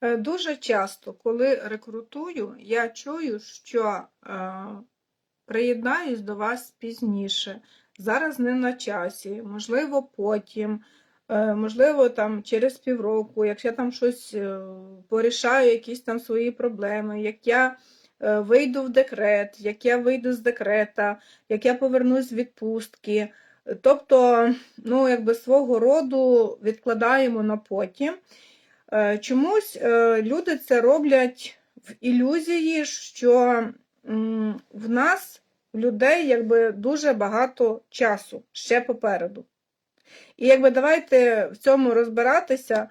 Е, Дуже часто, коли рекрутую, я чую, що е, приєднаюсь до вас пізніше, зараз не на часі, можливо, потім, е, можливо, там через півроку, якщо я там щось порішаю, якісь там свої проблеми, як я вийду в декрет, як я вийду з декрета, як я повернусь з відпустки. Тобто, ну, якби свого роду відкладаємо на потім. Е, Чомусь е, люди це роблять в ілюзії, що в нас, в людей, якби дуже багато часу ще попереду. І якби давайте в цьому розбиратися.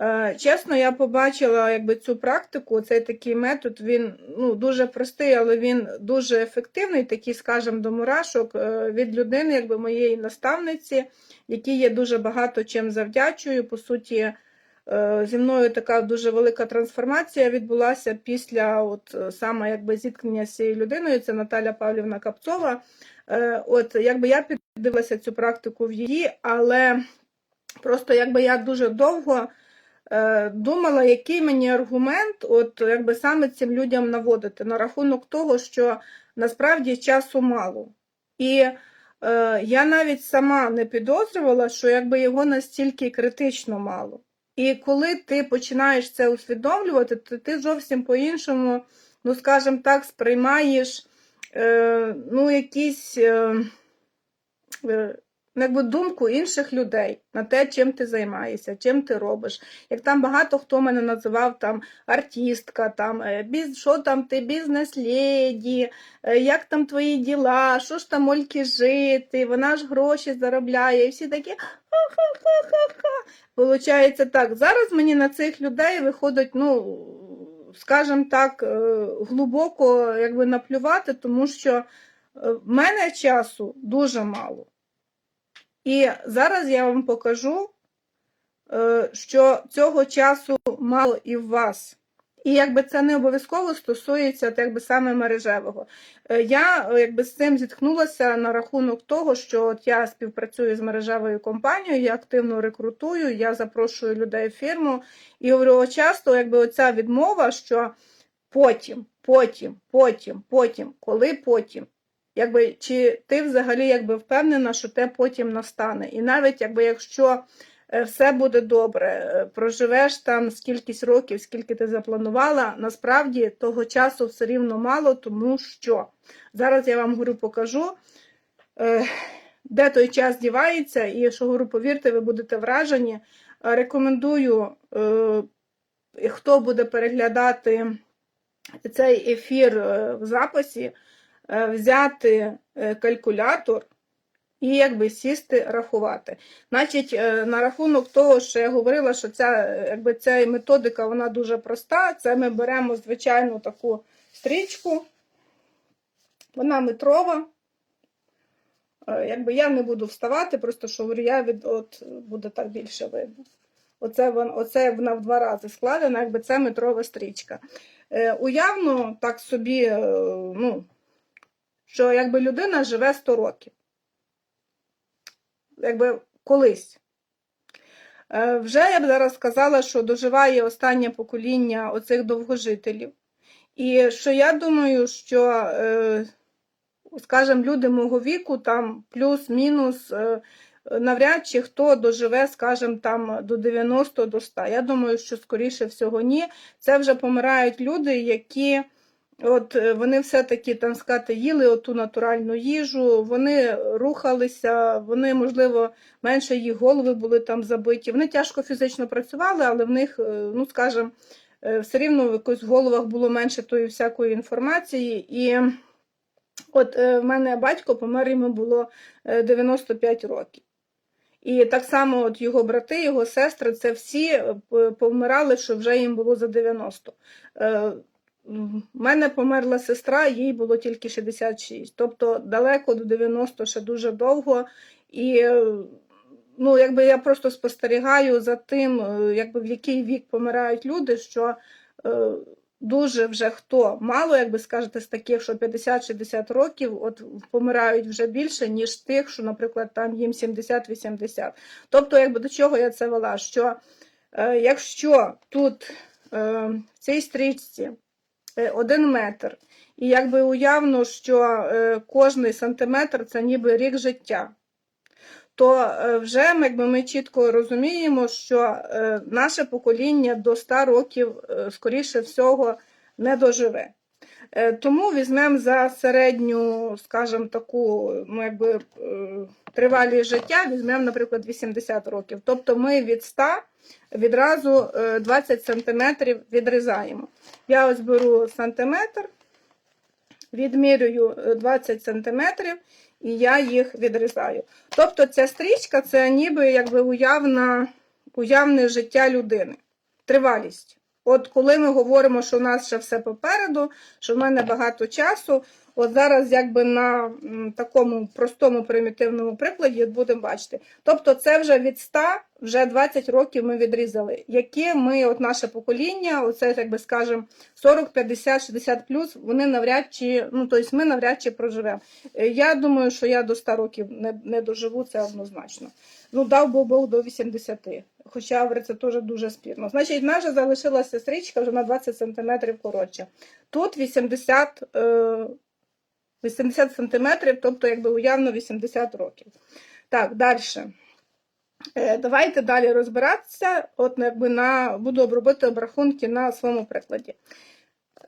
Е, Чесно, я побачила якби, цю практику, цей такий метод, він ну, дуже простий, але він дуже ефективний, такий, скажімо, до мурашок від людини, якби моєї наставниці, якій я дуже багато чим завдячую. По суті, зі мною така дуже велика трансформація відбулася після от, е, саме якби, зіткнення з цією людиною, це Наталя Павлівна Капцова. Е, От, якби я піддивилася цю практику в її, але просто якби я дуже довго е, думала, який мені аргумент, от якби саме цим людям наводити на рахунок того, що насправді часу мало. І е, я навіть сама не підозрювала, що якби його настільки критично мало. І коли ти починаєш це усвідомлювати, то ти зовсім по-іншому, ну скажімо так, сприймаєш е, ну, якісь е, е, ну, якби думку інших людей на те, чим ти займаєшся, чим ти робиш. Як там багато хто мене називав там артистка, там, е, біз, що там ти бізнес-леді, е, як там твої діла, що ж там Ольки жити, вона ж гроші заробляє, і всі такі ха-ха-ха-ха-ха. Получається так, зараз мені на цих людей виходить, ну, скажімо так, е, глибоко якби наплювати, тому що е, в мене часу дуже мало. І зараз я вам покажу, е, що цього часу мало і в вас. І якби це не обов'язково стосується якби саме мережевого. Е, Я е, якби з цим зіткнулася на рахунок того, що от я співпрацюю з мережевою компанією, я активно рекрутую, я запрошую людей в фірму. І говорю, часто якби оця відмова, що потім, потім, потім, потім, коли потім. Якби, чи ти взагалі якби впевнена, що те потім настане? І навіть якби якщо все буде добре, е, проживеш там скількись років, скільки ти запланувала, насправді того часу все рівно мало, тому що зараз я вам говорю, покажу, е, де той час дівається, і що говорю, повірте, ви будете вражені. Е, Рекомендую, е, хто буде переглядати цей ефір е, в записі е, взяти е, калькулятор і якби сісти рахувати. Значить, е, на рахунок того, що я говорила, що ця, якби, ця методика вона дуже проста. Це ми беремо звичайну таку стрічку, вона метрова. Е, Якби я не буду вставати, просто що я від от буде так більше видно. Оце, вон, оце вона в два рази складена, якби це метрова стрічка. Е, уявно так собі, е, ну, що якби людина живе 100 років. Якби колись. Е, Вже я б зараз сказала, що доживає останнє покоління оцих довгожителів. І що я думаю, що, е, скажімо, люди мого віку, там плюс-мінус, е, навряд чи хто доживе, скажімо, там до 90 до 100. Я думаю, що скоріше всього ні. Це вже помирають люди, які от е, вони все-таки там сказати, їли оту натуральну їжу, вони рухалися, вони, можливо, менше їх голови були там забиті. Вони тяжко фізично працювали, але в них, е, ну скажімо, е, все рівно в якось в головах було менше тої всякої інформації. І от в мене батько помер, йому було е, 95 років. І так само от його брати, його сестри, це всі повмирали, що вже їм було за 90. В мене померла сестра, їй було тільки 66. Тобто далеко до 90 ще дуже довго. І ну, якби я просто спостерігаю за тим, е, якби в який вік помирають люди, що е, дуже вже хто мало, як би скажете, з таких, що 50-60 років, от помирають вже більше, ніж тих, що, наприклад, там їм 70-80. Тобто, якби до чого я це вела? Що е, якщо тут в цій стрічці е, один метр. І якби уявно, що е, кожний сантиметр це ніби рік життя. То е, вже якби, ми чітко розуміємо, що наше покоління до 100 років, скоріше всього, не доживе. Е, Тому візьмемо за середню, скажімо, таку ну, якби, е, тривалість життя, візьмемо, наприклад, 80 років. Тобто ми від 100 відразу е, 20 сантиметрів відрізаємо. Я ось беру сантиметр, відмірюю е, 20 сантиметрів і я їх відрізаю. Тобто ця стрічка це ніби якби уявна, уявне життя людини, тривалість. От коли ми говоримо, що у нас ще все попереду, що в мене багато часу, от зараз якби на такому простому примітивному прикладі от будемо бачити. Тобто це вже від 100, вже 20 років ми відрізали, які ми, от наше покоління, оце, як би скажемо, 40, 50, 60 плюс, вони навряд чи, ну тобто ми навряд чи проживемо. Е, Я думаю, що я до 100 років не, не доживу, це однозначно. Ну, дав би Бог до 80. Хоча говорить, це теж дуже спірно. Значить, в нас же залишилася стрічка вже на 20 см коротше. Тут 80, е, 80 см, тобто, якби уявно 80 років. Так, далі. Е, Давайте далі розбиратися. От якби на буду обробити обрахунки на своєму прикладі.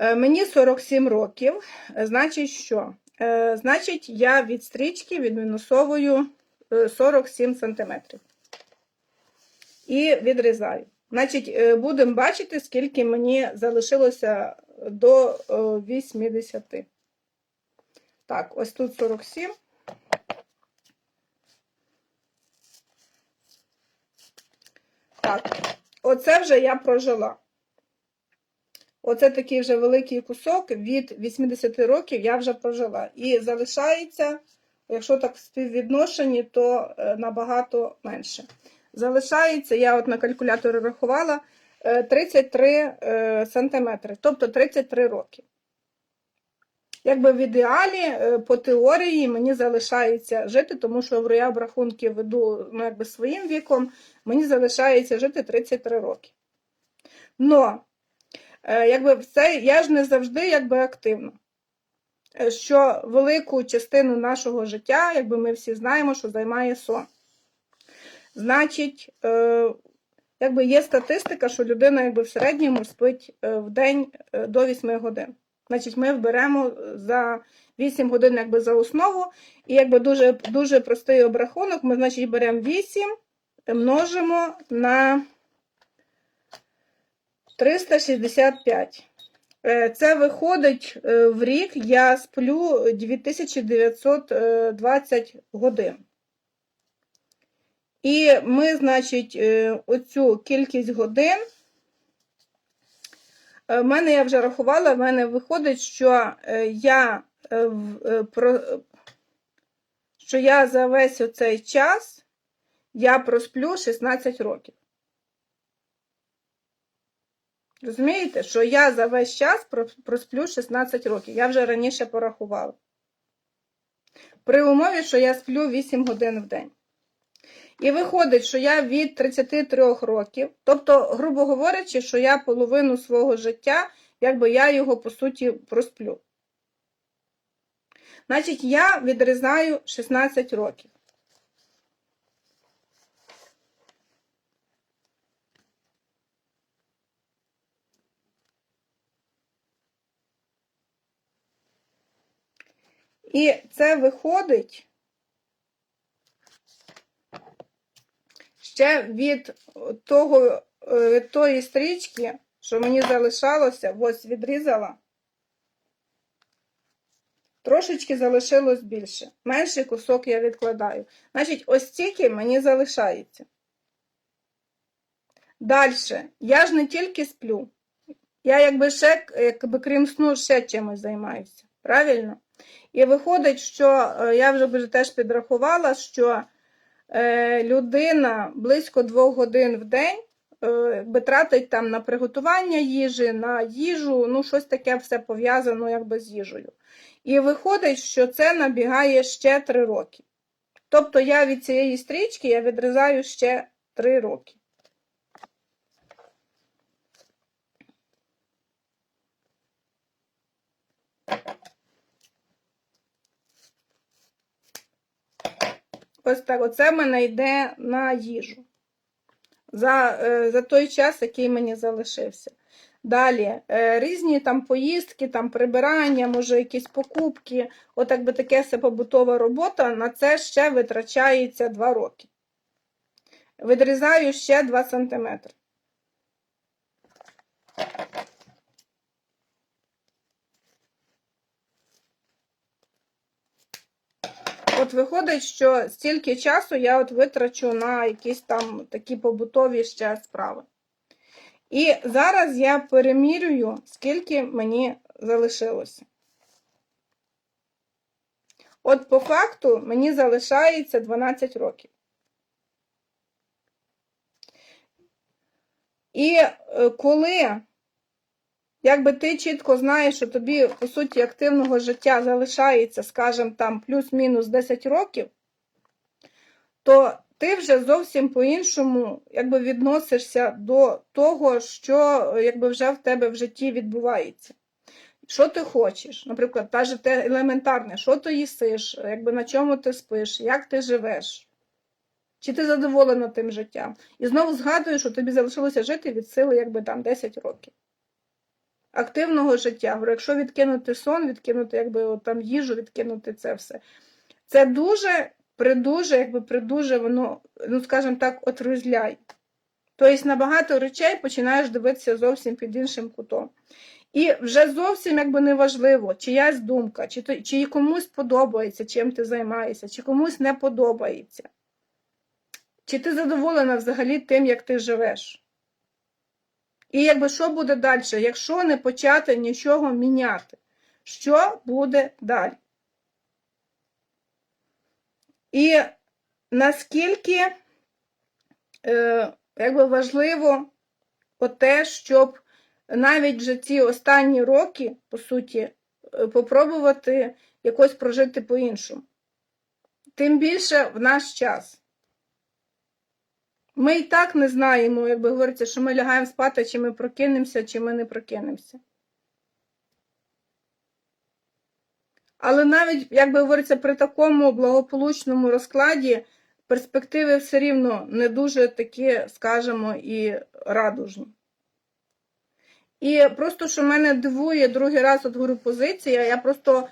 Е, Мені 47 років. Значить, що? Е, Значить, я від стрічки відмінусовую 47 см. І відрізаю. Значить, е, будемо бачити, скільки мені залишилося до е, 80. Так, ось тут 47. Так, оце вже я прожила. Оце такий вже великий кусок від 80 років я вже прожила. І залишається, якщо так в співвідношенні, то е, набагато менше. Залишається, я от на калькуляторі рахувала, е, 33 е, сантиметри, тобто 33 роки. Якби в ідеалі, е, по теорії, мені залишається жити, тому що я обрахунки веду ну, якби своїм віком, мені залишається жити 33 роки. Но, е, якби все, я ж не завжди якби активна. Е, Що велику частину нашого життя, якби ми всі знаємо, що займає сон. Значить, е, якби є статистика, що людина якби в середньому спить е, в день до 8 годин. Значить, ми беремо за 8 годин якби за основу, і якби дуже, дуже простий обрахунок, ми, значить, беремо 8, множимо на 365. Е, Це виходить е, в рік, я сплю 2920 годин. І ми, значить, е, оцю кількість годин, в мене я вже рахувала, в мене виходить, що я, що я за весь оцей час я просплю 16 років. Розумієте, що я за весь час просплю 16 років. Я вже раніше порахувала. При умові, що я сплю 8 годин в день. І виходить, що я від 33 років, тобто, грубо говорячи, що я половину свого життя, якби я його по суті просплю. Значить, я відрізаю 16 років. І це виходить ще від того, е, тої стрічки, що мені залишалося, ось відрізала. Трошечки залишилось більше. Менший кусок я відкладаю. Значить, ось стільки мені залишається. Далі. Я ж не тільки сплю. Я якби ще, якби крім сну, ще чимось займаюся. Правильно? І виходить, що е, я вже теж підрахувала, що е, людина близько 2 годин в день е, якби тратить там на приготування їжі, на їжу, ну щось таке все пов'язано якби з їжею. І виходить, що це набігає ще 3 роки. Тобто я від цієї стрічки я відрізаю ще 3 роки. Ось так, оце в мене йде на їжу. За, е, за той час, який мені залишився. Далі е, різні там поїздки, там прибирання, може якісь покупки. От якби таке все побутова робота, на це ще витрачається 2 роки. Відрізаю ще 2 см. От виходить, що стільки часу я от витрачу на якісь там такі побутові ще справи. І зараз я перемірюю, скільки мені залишилося. От по факту мені залишається 12 років. І е, коли, якби ти чітко знаєш, що тобі, по суті, активного життя залишається, скажімо, там плюс-мінус 10 років, то ти вже зовсім по-іншому якби, відносишся до того, що якби, вже в тебе в житті відбувається. Що ти хочеш? Наприклад, та ж те елементарне, що ти їсиш, якби на чому ти спиш, як ти живеш? Чи ти задоволена тим життям? І знову згадую, що тобі залишилося жити від сили якби там 10 років. Активного життя. Говорю, якщо відкинути сон, відкинути якби, от, там, їжу, відкинути це все. Це дуже, придуже, якби придуже воно, ну, скажімо так, отрузляє. Тобто на багато речей починаєш дивитися зовсім під іншим кутом. І вже зовсім якби не важливо, чиясь думка, чи, то, чи комусь подобається, чим ти займаєшся, чи комусь не подобається. Чи ти задоволена взагалі тим, як ти живеш? І якби що буде далі, якщо не почати нічого міняти? Що буде далі? І наскільки е, якби важливо те, щоб навіть вже ці останні роки, по суті, е, попробувати якось прожити по-іншому. Тим більше в наш час. Ми і так не знаємо, як би говориться, що ми лягаємо спати, чи ми прокинемося, чи ми не прокинемося. Але навіть, як би говориться, при такому благополучному розкладі перспективи все рівно не дуже такі, скажімо, і радужні. І просто, що мене дивує другий раз от говорю позиція, я просто,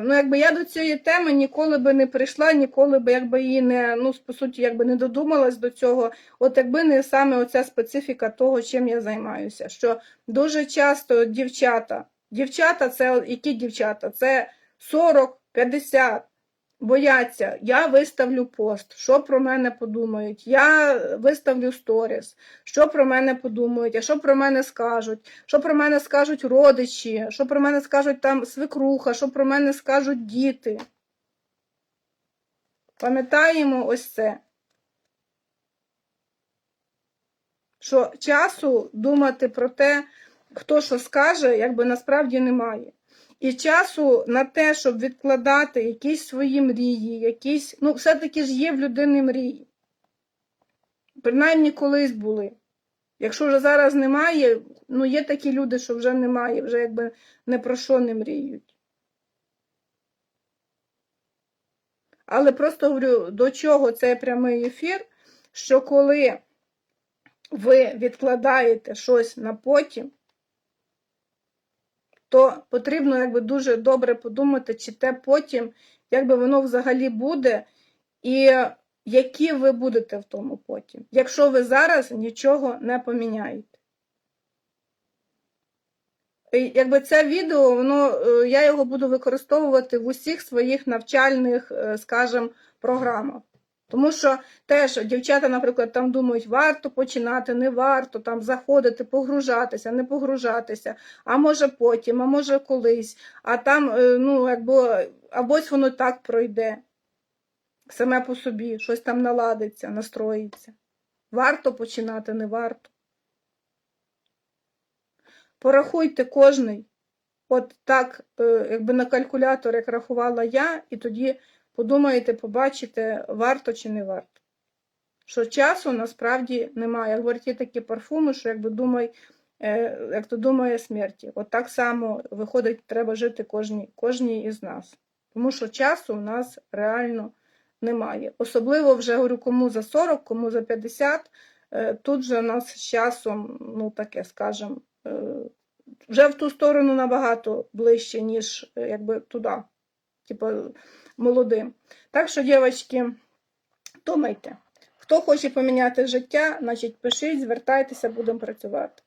ну якби я до цієї теми ніколи би не прийшла, ніколи би якби її не, ну, по суті, якби не додумалась до цього, от якби не саме оця специфіка того, чим я займаюся. Що дуже часто дівчата, дівчата, це які дівчата? Це 40, 50, бояться, я виставлю пост, що про мене подумають, я виставлю сторіс, що про мене подумають, а що про мене скажуть, що про мене скажуть родичі, що про мене скажуть там свекруха, що про мене скажуть діти. Пам'ятаємо ось це. Що часу думати про те, хто що скаже, якби насправді немає. І часу на те, щоб відкладати якісь свої мрії, якісь, ну, все-таки ж є в людини мрії. Принаймні колись були. Якщо вже зараз немає, ну є такі люди, що вже немає, вже якби не про що не мріють. Але просто говорю, до чого цей прямий ефір, що коли ви відкладаєте щось на потім, то потрібно якби дуже добре подумати, чи те потім, як би воно взагалі буде, і які ви будете в тому потім, якщо ви зараз нічого не поміняєте. Якби це відео, воно, е, я його буду використовувати в усіх своїх навчальних, е, скажімо, програмах. Тому що теж дівчата, наприклад, там думають, варто починати, не варто там заходити, погружатися, не погружатися, а може потім, а може колись, а там, е, ну, якби, абось воно так пройде. Саме по собі, щось там наладиться, настроїться. Варто починати, не варто. Порахуйте кожний, от так, е, якби на калькулятор, як рахувала я, і тоді. Подумаєте, побачите, варто чи не варто. Що часу насправді немає. Як говорять, є такі парфуми, що якби думай, е, як то думає смерті. От так само виходить, треба жити кожній кожній із нас. Тому що часу у нас реально немає. Особливо вже говорю, кому за 40, кому за 50. Е, тут же у нас з часом, ну таке, скажем, е, вже в ту сторону набагато ближче, ніж якби туди типу, молодим. Так що, дівчатки, думайте. Хто хоче поміняти життя, значить пишіть, звертайтеся, будемо працювати.